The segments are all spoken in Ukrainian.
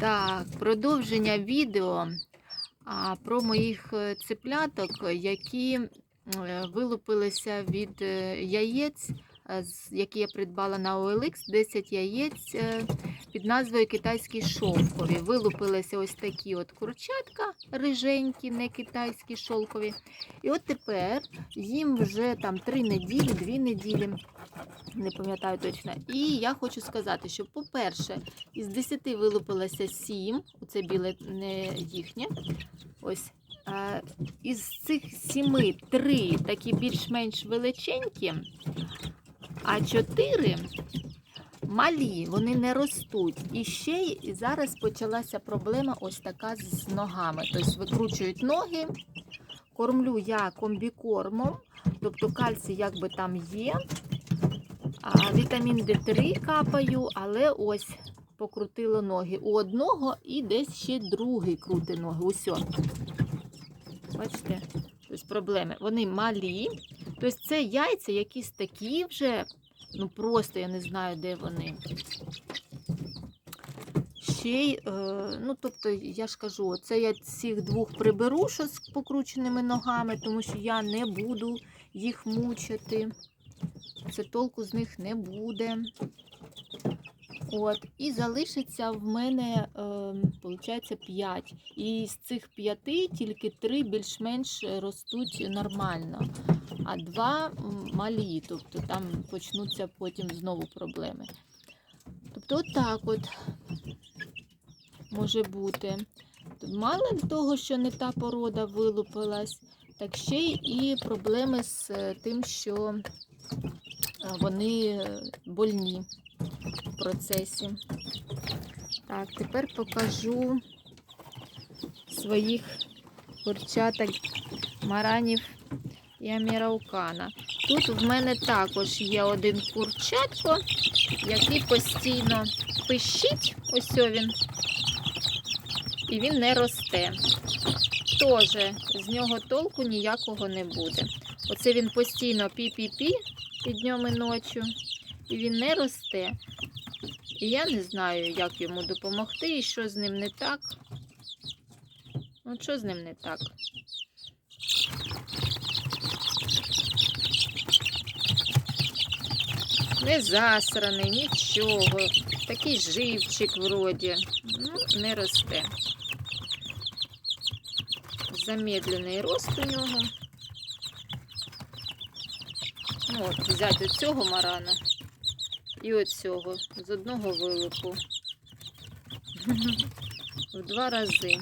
Так, продовження відео про моїх е, цепляток, які е, вилупилися від е, яєць, які я придбала на OLX, 10 яєць під назвою китайські шовкові. Вилупилися ось такі от курчатка риженькі, не китайські шовкові. І от тепер їм вже там 3 неділі, 2 неділі. Не пам'ятаю точно. І я хочу сказати, що, по-перше, із 10 вилупилося 7, оце біле не їхнє. Ось. Із цих 7 3 такі більш-менш величенькі, а 4 малі, вони не ростуть. І ще зараз почалася проблема ось така з ногами. Тобто викручують ноги, кормлю я комбікормом, тобто кальцій якби там є. А, вітамін Д3 капаю, але ось покрутило ноги у одного і десь ще другий крути ноги. Усьо. Бачите? Тобто проблеми. Вони малі. Тобто це яйця якісь такі вже. Ну просто я не знаю, де вони. Ще й, е, ну тобто, я ж кажу, це я цих двох приберу, що з покрученими ногами, тому що я не буду їх мучити це толку з них не буде. От, і залишиться в мене, е, виходить, 5. І з цих 5 тільки 3 більш-менш ростуть нормально, а 2 малі, тобто там почнуться потім знову проблеми. Тобто, отак от може бути. Мало того, що не та порода вилупилась, так ще і проблеми з е, тим, що е, вони е, больні в процесі. Так, тепер покажу своїх курчаток маранів і аміраукана. Тут в мене також є один курчатко, який постійно пищить. Ось він. І він не росте. Тоже з нього толку ніякого не буде. Оце він постійно пі-пі-пі і днем і ночі, і він не росте. І я не знаю, як йому допомогти і що з ним не так. От що з ним не так? Не засраний, нічого. Такий живчик вроді. Ну, не росте. Замедлений рост у нього. Ну, от, взяти цього марана і оцього з одного вилипу. В два рази.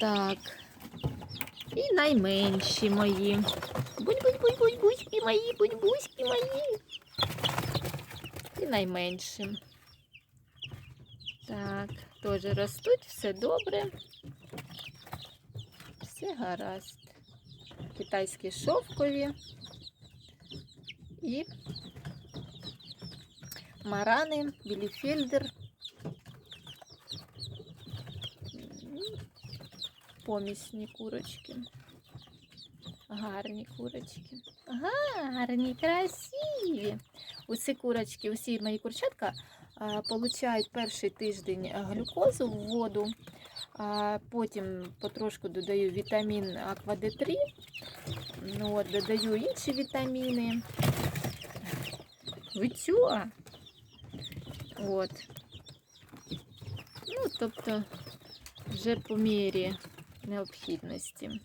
Так. І найменші мої. Будь-будь-будь-будь-будь, мої, будь-будь, мої. І найменші. Так, теж ростуть, все добре. Все гаразд. Китайські шовкові і марани, біліфельдер. Помісні курочки. Гарні курочки. Гарні, красиві. Усі курочки, усі мої курчатка получають перший тиждень глюкозу в воду. Потім потрошку додаю вітамін Аква Д3. Ну, додаю інші вітаміни. Ви чого? От. Ну, тобто, вже по мірі необхідності.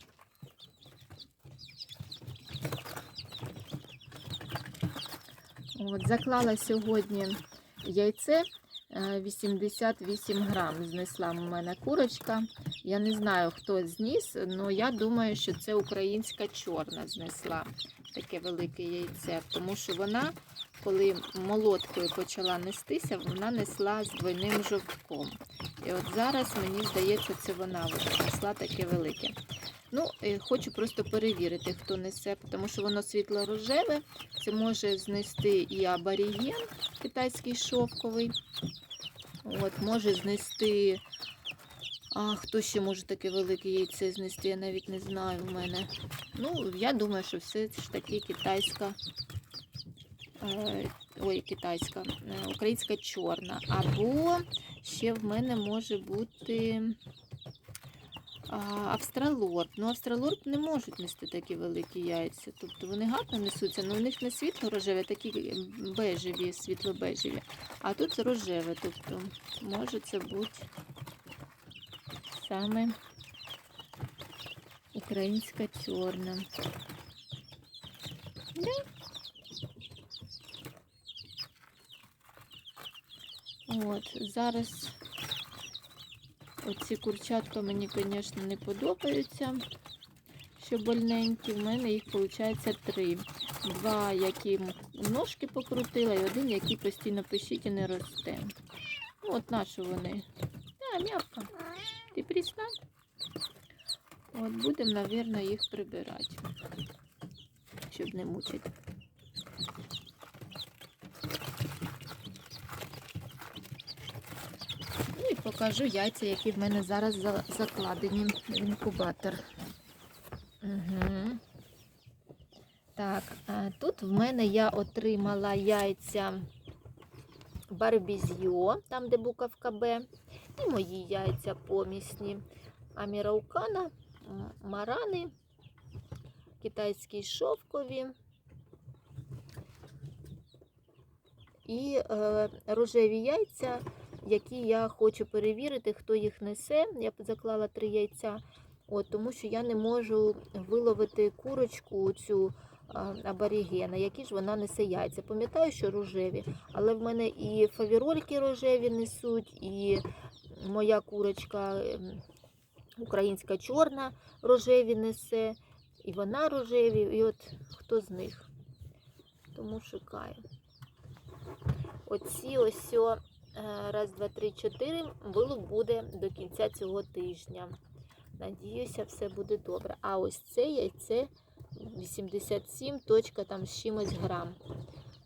От, заклала сьогодні яйце е, 88 грам. Знесла в мене курочка. Я не знаю, хто зніс, але я думаю, що це українська чорна знесла таке велике яйце, тому що вона, коли молоткою почала нестися, вона несла з двойним жовтком. І от зараз, мені здається, це вона несла таке велике. Ну, е, хочу просто перевірити, хто несе, тому що воно світло-рожеве. Це може знести і аборіген китайський шовковий. От, може знести. А хто ще може таке велике яйце знести, я навіть не знаю в мене. Ну, я думаю, що все ж таки китайська. Е, ой, китайська, е, українська чорна. Або ще в мене може бути австралорп. Ну, австралорп не можуть нести такі великі яйця. Тобто вони гарно несуться, але у них не світло рожеві, а такі бежеві, світло-бежеві. А тут рожеве. Тобто може це бути саме українська чорна. Да? От, зараз оці курчатка мені, звісно, не подобаються, що больненькі. В мене їх виходить три. Два, які ножки покрутила, і один, який постійно пищить і не росте. Ну, от наші вони. А, м'явка. Ти прийшла? От будемо, мабуть, їх прибирати, щоб не мучити. Ну і покажу яйця, які в мене зараз закладені в інкубатор. Угу. Так, тут в мене я отримала яйця барбізьо, там де буковка Б, і мої яйця помісні. Аміраукана, марани, китайські шовкові. І е, рожеві яйця, які я хочу перевірити, хто їх несе. Я заклала три яйця, от, тому що я не можу виловити курочку цю аборігена, які ж вона несе яйця. Пам'ятаю, що рожеві, але в мене і фавірольки рожеві несуть, і моя курочка ем, українська чорна рожеві несе, і вона рожеві, і от хто з них. Тому шукаю. Оці ось раз, два, три, чотири вилуп буде до кінця цього тижня. Надіюся, все буде добре. А ось це яйце 87 точка там з чимось грам.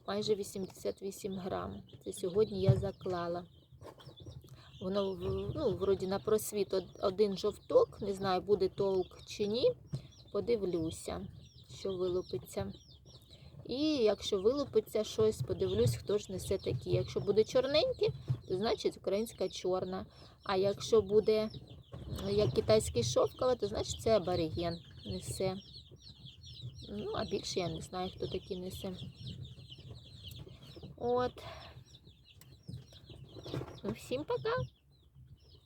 Майже 88 грам. Це сьогодні я заклала. Воно ну, вроді на просвіт один жовток. Не знаю, буде толк чи ні. Подивлюся, що вилупиться. І якщо вилупиться щось, подивлюсь, хто ж несе такі. Якщо буде чорненькі, то значить українська чорна. А якщо буде як китайський шовкова, то значить це абориген несе. Ну, а більше я не знаю, хто такі несе. От. Ну, всім пока.